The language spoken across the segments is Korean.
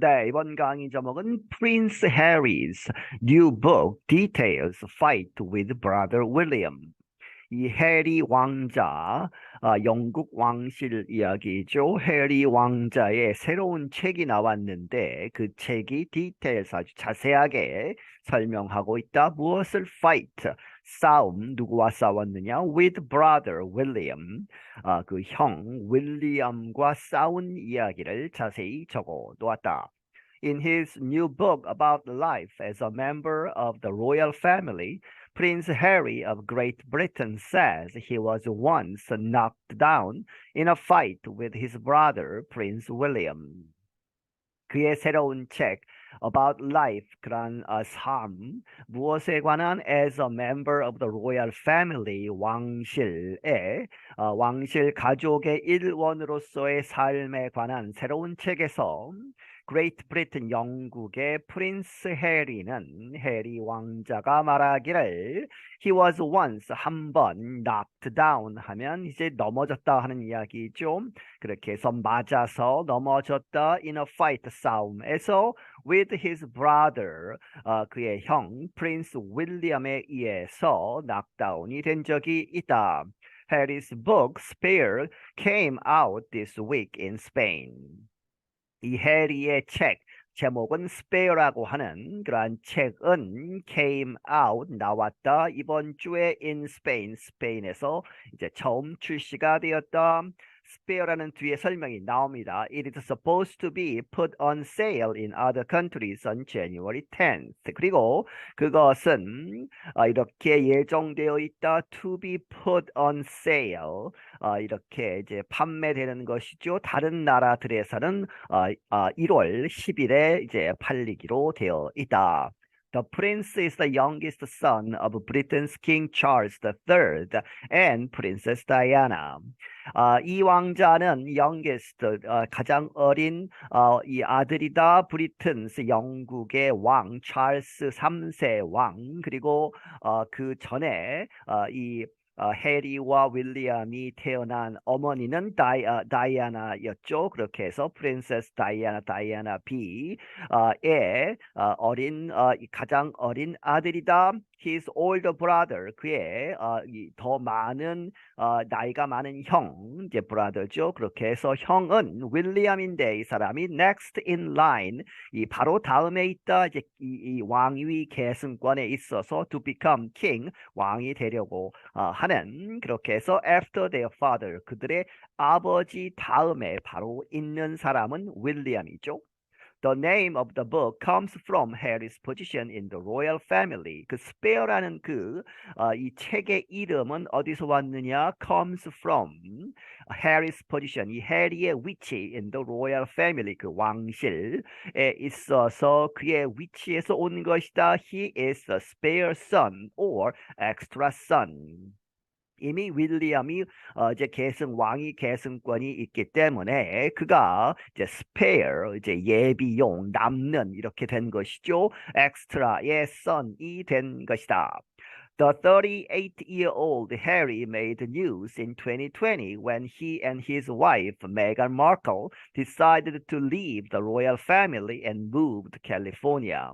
네, 이번 강의 제목은 Prince Harry's new book details fight with brother William. 이 해리 왕자, 아, 영국 왕실 이야기죠. 해리 왕자의 새로운 책이 나왔는데 그 책이 디테일스 아주 자세하게 설명하고 있다. 무엇을 fight? 싸움 누구와 싸웠느냐? With brother William. 아, 그 형 윌리엄과 싸운 이야기를 자세히 적어 놓았다. In his new book about life as a member of the royal family, Prince Harry of Great Britain says he was once knocked down in a fight with his brother Prince William. 그의 새로운 책 About Life 그런 어, 삶. 무엇에 관한 as a member of the royal family 왕실의 어, 왕실 가족의 일원으로서의 삶에 관한 새로운 책에서 Great Britain 영국의 프린스 해리는 해리 왕자가 말하기를 he was once 한 번 knocked down 하면 이제 넘어졌다 하는 이야기죠. 그렇게 해서 맞아서 넘어졌다 in a fight 싸움에서 with his brother 어, 그의 형 프린스 윌리엄에 의해서 knockdown이 된 적이 있다. Harry's book Spare came out this week in Spain. 이 해리의 책 제목은 Spare라고 하는 그러한 책은 came out 나왔다 이번 주에 in Spain 스페인에서 이제 처음 출시가 되었다. Spare라는 뒤에 설명이 나옵니다. It is supposed to be put on sale in other countries on January 10th. 그리고 그것은 어, 이렇게 예정되어 있다. To be put on sale. 어, 이렇게 이제 판매되는 것이죠. 다른 나라들에서는 어, 1월 10일에 이제 팔리기로 되어 있다. The prince is the youngest son of Britain's King Charles III and Princess Diana. 어, 이 왕자는 youngest, 어, 가장 어린 어, 이 아들이다. 브리튼스 영국의 왕 찰스 3세 왕 그리고 그 전에 이 어, 해리와 윌리엄이 태어난 어머니는 다이, 어, 다이아나였죠. 그렇게 해서 프린세스 다이아나 다이아나 B의 어, 어린 어, 가장 어린 아들이다. His older brother 그의 어, 더 많은 어, 나이가 많은 형 이제 brother죠. 그렇게 해서 형은 윌리엄인데 이 사람이 next in line 이 바로 다음에 있다 이제 이, 이 왕위 계승권에 있어서 to become king 왕이 되려고 어, 하는 그렇게 해서 after their father 그들의 아버지 다음에 바로 있는 사람은 윌리엄이죠. The name of the book comes from Harry's position in the royal family. 그 spare라는 그 어, 이 책의 이름은 어디서 왔느냐? comes from Harry's position. 이 해리의 위치 in the royal family 그 왕실에 있어서 그의 위치에서 온 것이다. He is a spare son or extra son. 이미 윌리엄이 어, 이제 계승 왕위 계승권이 있기 때문에 그가 이제 spare 이제 예비용 남는 이렇게 된 것이죠. extra의 son이 된 것이다. The 38-year-old Harry made news in 2020 when he and his wife Meghan Markle decided to leave the royal family and move to California.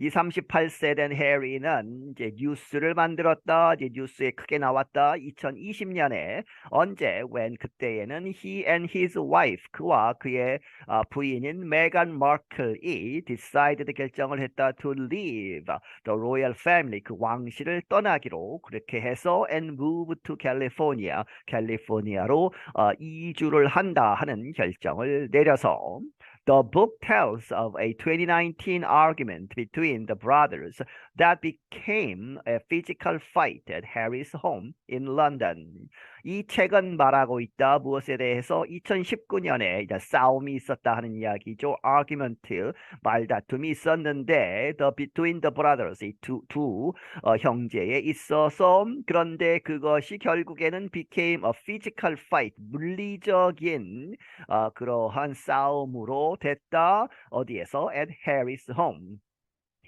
이 38세 된 해리는 이제 뉴스를 만들었다. 이제 뉴스에 크게 나왔다. 2020년에 언제 when 그때에는 he and his wife 그와 그의 어, 부인인 메간 마클이 decided 결정을 했다 to leave the royal family 그 왕실을 떠나기로 그렇게 해서 and move to California 캘리포니아로 어, 이주를 한다 하는 결정을 내려서 The book tells of a 2019 argument between the brothers that became a physical fight at Harry's home in London. 이 책은 말하고 있다. 무엇에 대해서 2019년에 이제 싸움이 있었다 하는 이야기죠. argument, 말다툼이 있었는데 the between the brothers, 이 두, 두 어, 형제에 있어서 그런데 그것이 결국에는 became a physical fight, 물리적인 어, 그러한 싸움으로 됐다. 어디에서? at Harry's home.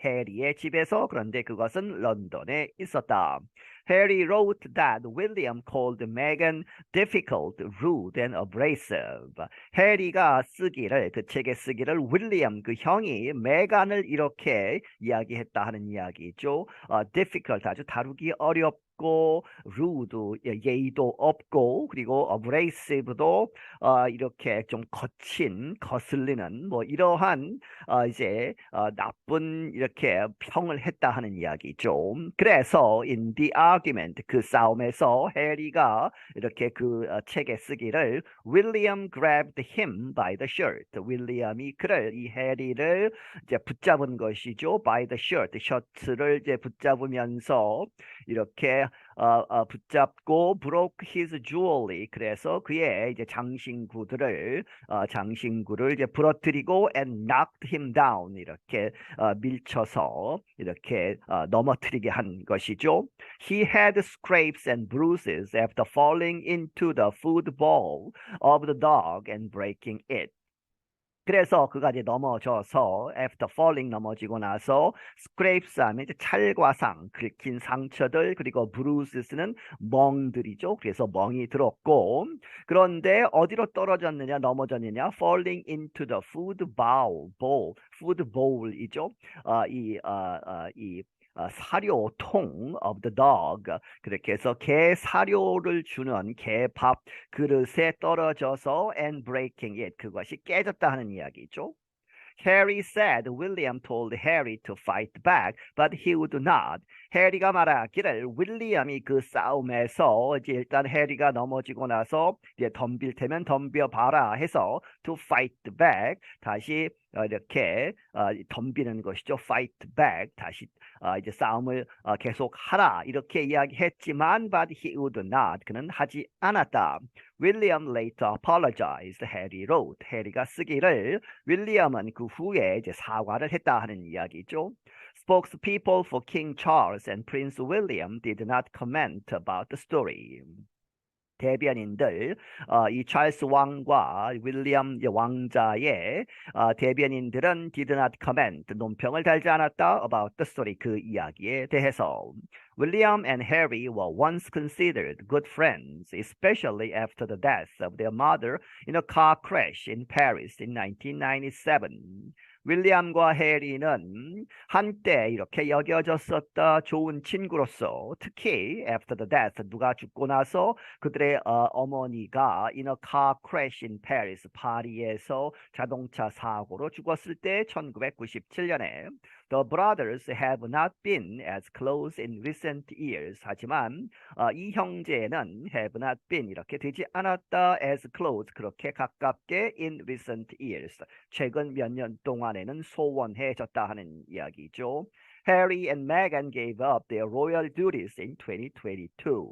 해리의 집에서 그런데 그것은 런던에 있었다. Harry wrote that William called Meghan difficult, rude, and abrasive. 해리가 쓰기를 그 책에 쓰기를 윌리엄 그 형이 메간을 이렇게 이야기했다 하는 이야기죠. 어, difficult 아주 다루기 어렵 고 rude 예의도 없고 그리고 abrasive도 어, 이렇게 좀 거친 거슬리는 뭐 이러한 어, 이제 어, 나쁜 이렇게 평을 했다 하는 이야기죠. 그래서 in the argument 그 싸움에서 해리가 이렇게 그 어, 책에 쓰기를 William grabbed him by the shirt. 윌리엄이 그를 이 해리를 이제 붙잡은 것이죠. by the shirt 셔츠를 이제 붙잡으면서 이렇게 어, 어, 붙잡고 broke his jewelry. 그래서 그의 이제 장신구들을 어, 장신구를 이제 부러뜨리고 and knocked him down 이렇게 어, 밀쳐서 이렇게 어, 넘어뜨리게 한 것이죠. He had scrapes and bruises after falling into the food bowl of the dog and breaking it. 그래서 그가 이제 넘어져서 after falling 넘어지고 나서 scrapes 하면 이제 찰과 상 긁힌 상처들 그리고 bruises는 멍들이죠. 그래서 멍이 들었고 그런데 어디로 떨어졌느냐 넘어졌느냐 falling into the food bowl bowl food bowl이죠. 어, 이, 어, 어, 이 어, 사료통 of the dog 그렇게 해서 개 사료를 주는 개 밥 그릇에 떨어져서 and breaking it 그것이 깨졌다 하는 이야기죠. Harry said William told Harry to fight back, but he would not. 해리가 말하기를 윌리엄이 그 싸움에서 이제 일단 해리가 넘어지고 나서 이제 덤빌 테면 덤벼 봐라 해서 to fight back 다시 어, 이렇게 어, 덤비는 것이죠. fight back 다시 어, 이제 싸움을 어, 계속 하라 이렇게 이야기했지만 but he would not 그는 하지 않았다. William later apologized. 해리 wrote. 해리가 쓰기를 윌리엄은 그 후에 이제 사과를 했다 하는 이야기죠. Spokespeople for King Charles and Prince William did not comment about the story. 대변인들, 어, 이 찰스 왕과 윌리엄 왕자의 어, 대변인들은 did not comment, 논평을 달지 않았다 about the story, 그 이야기에 대해서. William and Harry were once considered good friends, especially after the death of their mother in a car crash in Paris in 1997. 윌리엄과 해리는 한때 이렇게 여겨졌었다 좋은 친구로서 특히 after the death 누가 죽고 나서 그들의 어, 어머니가 in a car crash in Paris 파리에서 자동차 사고로 죽었을 때 1997년에 The brothers have not been as close in recent years. 하지만 어, 이 형제는 have not been 이렇게 되지 않았다 as close 그렇게 가깝게 in recent years. 최근 몇 년 동안에는 소원해졌다 하는 이야기죠. Harry and Meghan gave up their royal duties in 2022.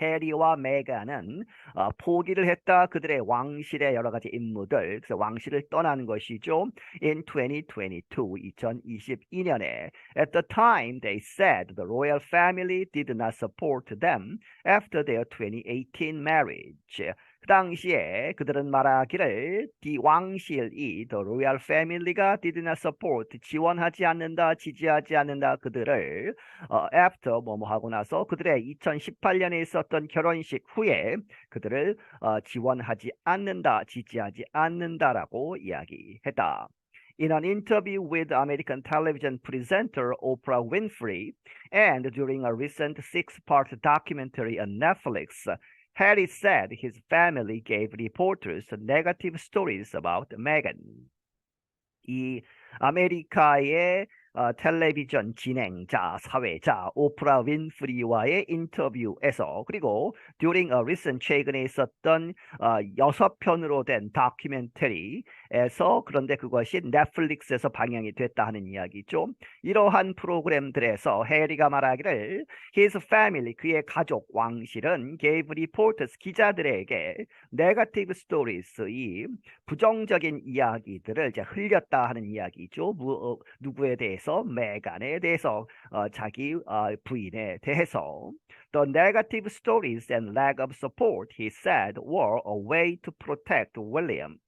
해리와 메간은 어, 포기를 했다 그들의 왕실의 여러 가지 임무들 그래서 왕실을 떠난 것이죠. In 2022, 2022년에 at the time they said the royal family did not support them after their 2018 marriage. 그 당시에 그들은 말하기를 디 왕실이 the royal family가 did not support 지원하지 않는다 지지하지 않는다 그들을 어, after 뭐뭐 하고 나서 그들의 2018년에 있었던 결혼식 후에 그들을 어, 지원하지 않는다 지지하지 않는다라고 이야기했다. In an interview with American television presenter Oprah Winfrey and during a recent six-part documentary on Netflix, Harry said his family gave reporters negative stories about Meghan. 이 아메리카의 어, 텔레비전 진행자, 사회자 오프라 윈프리와의 인터뷰에서 그리고 during a recent 최근에 있었던 어, 여섯 편으로 된 다큐멘터리 에서 그런데 그것이 넷플릭스에서 방영이 됐다 하는 이야기죠. 이러한 프로그램들에서 해리가 말하기를 his family 그의 가족 왕실은 gave reporters 기자들에게 negative stories 이 부정적인 이야기들을 이제 흘렸다 하는 이야기죠. 무, 어, 누구에 대해서 메간에 대해서 어, 자기 어, 부인에 대해서 The negative stories and lack of support, he said, were a way to protect William.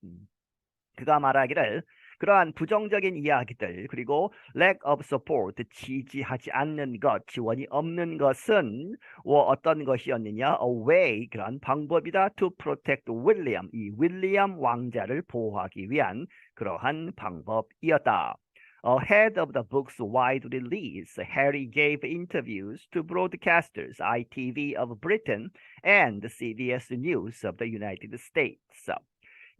그가 말하기를 그러한 부정적인 이야기들 그리고 lack of support 지지하지 않는 것 지원이 없는 것은 뭐 어떤 것이었느냐 a way 그러한 방법이다 to protect William 이 윌리엄 왕자를 보호하기 위한 그러한 방법이었다. Ahead of the book's wide release, Harry gave interviews to broadcasters ITV of Britain and CBS News of the United States.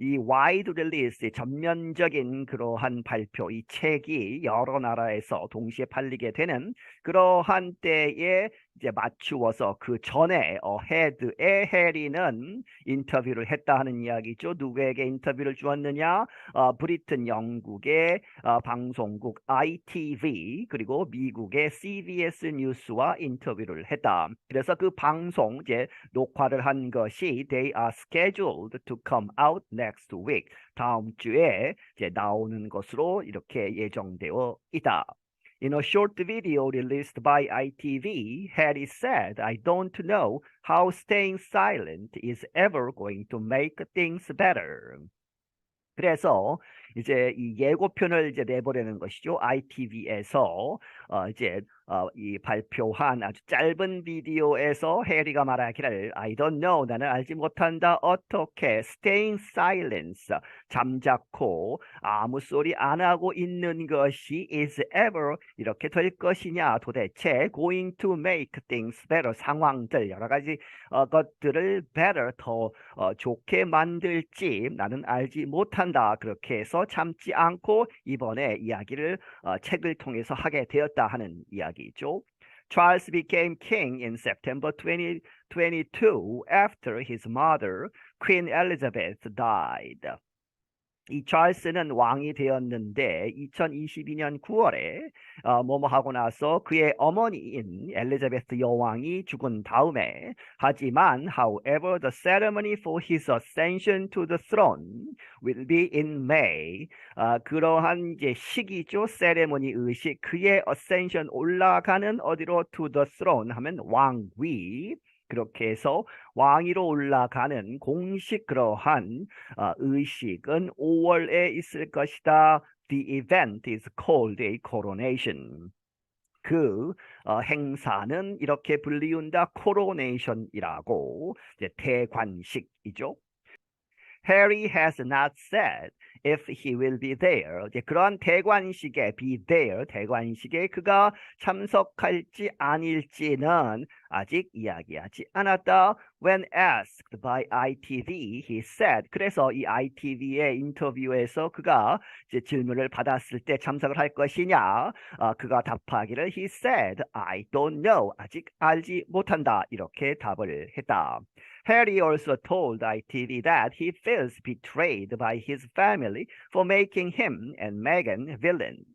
이 와이드 릴리스 전면적인 그러한 발표, 이 책이 여러 나라에서 동시에 팔리게 되는 그러한 때에 이제 맞추어서 그 전에 어 헤드의 해리는 인터뷰를 했다 하는 이야기죠. 누구에게 인터뷰를 주었느냐? 어, 브리튼 영국의 어, 방송국 ITV 그리고 미국의 CBS 뉴스와 인터뷰를 했다. 그래서 그 방송 이제 녹화를 한 것이 they are scheduled to come out next week. 다음 주에 이제 나오는 것으로 이렇게 예정되어 있다. In a short video released by ITV, Harry said, I don't know how staying silent is ever going to make things better. 그래서 이제 이 예고편을 이제 내보내는 것이죠. ITV에서 어 이제 어, 이 발표한 아주 짧은 비디오에서 해리가 말하기를 I don't know 나는 알지 못한다. 어떻게? Staying silence. 잠자코 아무 소리 안 하고 있는 것이 is ever 이렇게 될 것이냐? 도대체 going to make things better 상황들 여러 가지 어, 것들을 better 더 어, 좋게 만들지 나는 알지 못한다. 그렇게 해서 참지 않고 이번에 이야기를 어, 책을 통해서 하게 되었다 하는 이야기. Charles became king in September 2022 after his mother, Queen Elizabeth, died. 이 찰스는 왕이 되었는데 2022년 9월에 어, 뭐뭐 하고 나서 그의 어머니인 엘리자베스 여왕이 죽은 다음에 하지만 however the ceremony for his ascension to the throne will be in May 어, 그러한 이제 시기죠 세레모니 의식 그의 ascension 올라가는 어디로 to the throne 하면 왕위 그렇게 해서 왕위로 올라가는 공식 그러한 어, 의식은 5월에 있을 것이다. The event is called a coronation. 그 어, 행사는 이렇게 불리운다 coronation이라고 이제 대관식이죠. Harry has not said if he will be there. 이제 그러한 대관식에 be there 대관식에 그가 참석할지 아닐지는 아직 이야기하지 않았다. When asked by ITV, he said. 그래서 이 ITV의 인터뷰에서 그가 이제 질문을 받았을 때 참석을 할 것이냐, 어, 그가 답하기를 he said, I don't know. 아직 알지 못한다. 이렇게 답을 했다. Harry also told ITV that he feels betrayed by his family for making him and Meghan villains.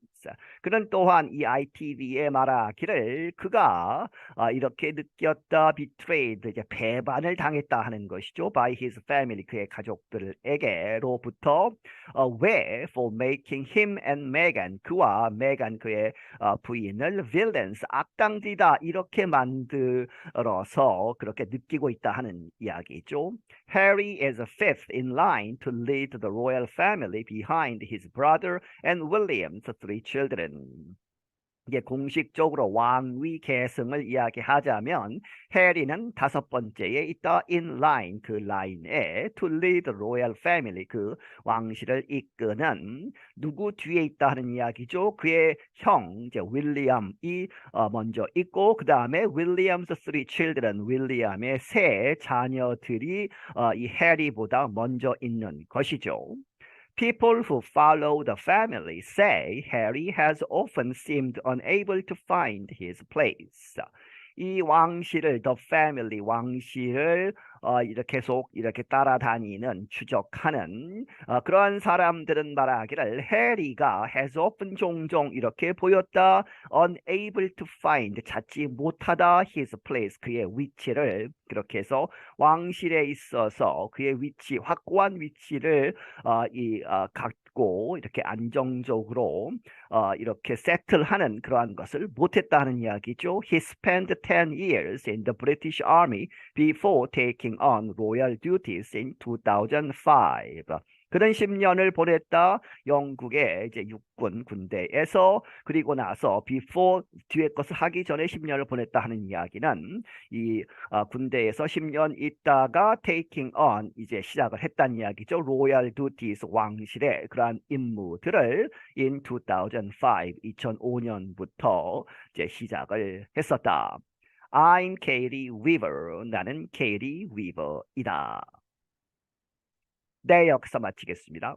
그는 또한 이 ITV에 말하기를 그가 어, 이렇게 느꼈다 betrayed 이제 배반을 당했다 하는 것이죠. by his family 그의 가족들에게로부터 어, 왜 for making him and Meghan 그와 메간 그의 어, 부인을 villains 악당들이다 이렇게 만들어서 그렇게 느끼고 있다 하는 이야기죠. Harry is fifth in line to lead the royal family behind his brother and William's three children. 이게 공식적으로 왕위 계승을 이야기하자면 해리는 다섯 번째에 있다 in line 그 라인에 to lead royal family 그 왕실을 이끄는 누구 뒤에 있다 하는 이야기죠. 그의 형 이제 윌리엄이 어, 먼저 있고 그 다음에 윌리엄's three children 윌리엄의 세 자녀들이 어, 이 해리보다 먼저 있는 것이죠. People who follow the family say Harry has often seemed unable to find his place. 이 왕실을 the family 왕실을 어, 이렇게 계속 이렇게 따라다니는 추적하는 어, 그러한 사람들은 말하기를 해리가 has often 종종 이렇게 보였다. Unable to find 찾지 못하다. His place 그의 위치를 그렇게 해서 왕실에 있어서 그의 위치 확고한 위치를 어, 이 어, 갖고 이렇게 안정적으로 어, 이렇게 세틀하는 그러한 것을 못했다는 이야기죠. He spent 10 years in the British Army before taking on royal duties in 2005. 그런 10년을 보냈다. 영국의 이제 육군 군대에서 그리고 나서 before 뒤에 것을 하기 전에 10년을 보냈다 하는 이야기는 이 아, 군대에서 10년 있다가 taking on 이제 시작을 했다는 이야기죠. royal duties 왕실의 그러한 임무들을 in 2005 2005년부터 이제 시작을 했었다. I'm Katie Weaver. 나는 Katie Weaver이다. 네, 여기서 마치겠습니다.